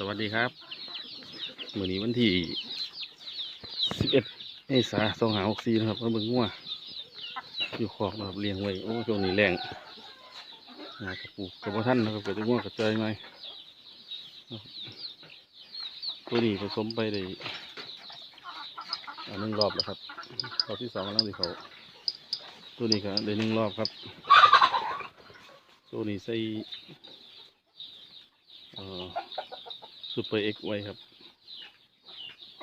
สวัสดีครับมื้อนี้วันที่11เมษายน2564นะครับมาเบิ่งงัวอยู่คอกนะครับเลี้ยงไว้ โอ้ช่วงนี้แรงงากระปูกระบ่ทันนะครับก็จะงัวกระจายหน่อยนะครับตัวนี้ผสมไปได้อันหนึ่งรอบแล้วครับรอบที่สองกำลังสิเขาตัวนี้ก็ได้หนึ่งรอบครับตัวนี้ใส่เอ่อ ซูเปอร์เอ็กไว้ครับ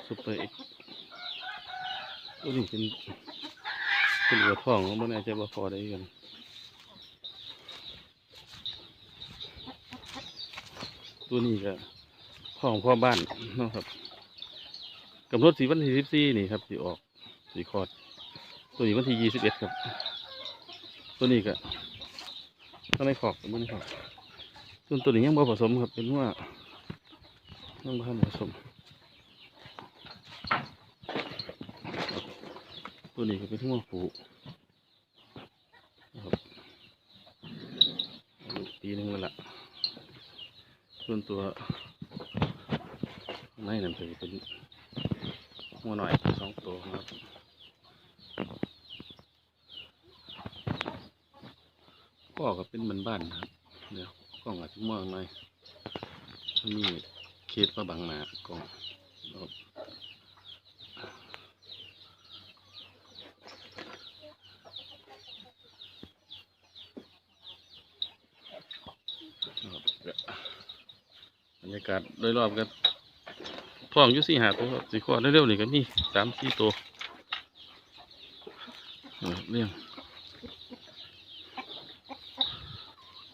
ซูเปอร์เอ็กตัวนี้เป็นเป็นหัวทองของมันอาจจะบ่พอได้กันตัวนี้ก็ของพ่อบ้านนะครับกำหนดสีวันที่สิบสี่นี่ครับสีออกสีคอด ตัวนี้วันที่ยี่สิบเอ็ดครับ ตัวนี้ก็ต้องในขอบมันในขอบส่วนตัวนี้ยังบ่ผสมครับเป็นว่า ต้องทำผสมตัวนี้ก็เป็นหัวผูนะครับอายุปีหนึงแล้วล่ะส่วนตัวในนั่นก็จะเป็นหัวหน่อยสองตัวครับก็ก็เป็นเหมือนบ้านนะครับเดี๋ยวกล้องอาจจะมองหน่อยมี คสมาบังหนากล้องบรรยากาศโดยรอบกันท้องยู่สี่หาตัวครับสี่ข้อเร็วๆนี่ก็มีสามสี่ตัวเรื่อง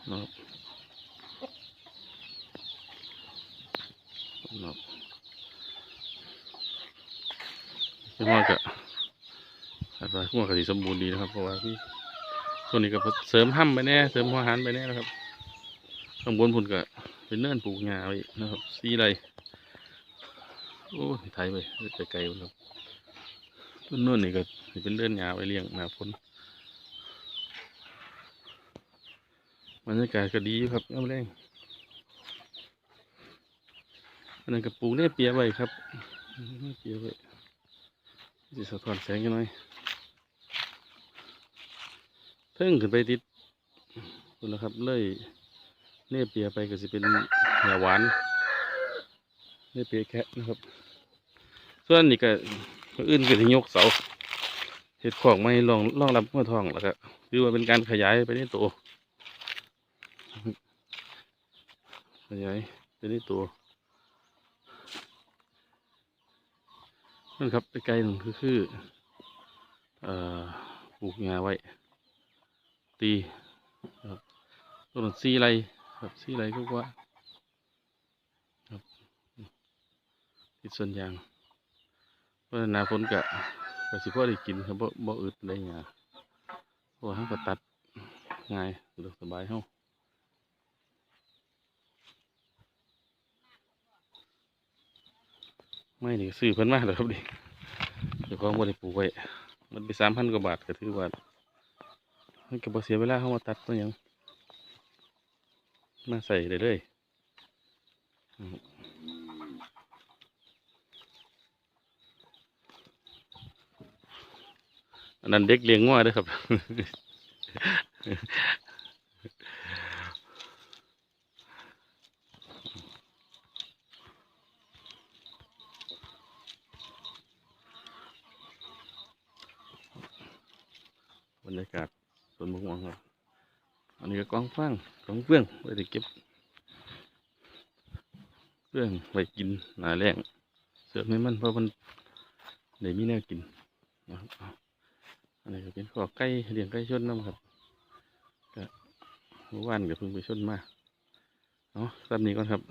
นะครับ เนาะพี่พ่อก็อาจจะหัวกะทิสมบูรณ์ดีนะครับ เพราะว่าพี่ส่วนนี้ก็เสริมห้ำไปแน่ เสริมหัวหันไปแน่นะครับ ข้างบนพุ่นก็เป็นเนื่อนปลูกงาไว้นะครับ สีไรโอ้ยไทยไปไปไกลๆพุ่นครับต้นนู่นนี่ก็เป็นเลื่อนงาไว้เลี้ยงหนาฝนบรรยากาศก็ดีครับย่ำแรง อันนั้นกับปลูกเนี่ยเปียไว้ครับเปียไว้จะสะท้อนแสงกันหน่อยเพิ่งขึ้นไปติดคุณนะครับเลยเนี่ยเปียไปก็จะเป็นหยาหวานเนี่ยเปียแคะนะครับ ส่วนนี้ก็อื่นก็จะยกเสาเห็ดของไม่รองรองรับเมื่อทองแล้วก็คือว่าเป็นการขยายไปในตัวขยายไปในตัว นั่นครับไปไกลหนึ่งคือคือเอ่อปลูกงาไว้ ตีครับต้นซีไรครับซีไรก็ว่าครับติดส่วนยางเพราะนาฝนกะกะสิพ่อได้กินครับบ่บ่อึดได้งาเพราะว่าเขาก็ตัดง่ายสะดวกสบายเฮา ไม่นี่ซื้อเพิ่นมาแล้วครับดิเดี๋ยวของบริปลูกไว้มันไปสามพันกว่าบาทก็ถือว่ามันก็บ่เสียเวลาเข้ามาตัดตัวหยังมาใส่ได้เลยๆอันนั้นเด็กเลี้ยงงัวเด้วยครับ บ รรยากาศสวนมะม่วงครับ อันนี้ก็กองฟางกองเฟื่องไว้ได้เก็บเฟื่องไว้กินหนาแรงเสือไม่มันเพราะมันได้มีแนวกินนะครับอันนี้ก็เป็นข้อไก่เลี้ยงไก่ชนน้ำครับก็เมื่อวานก็เพิ่งไปชนมาเนาะตามนี้ก่อนครับ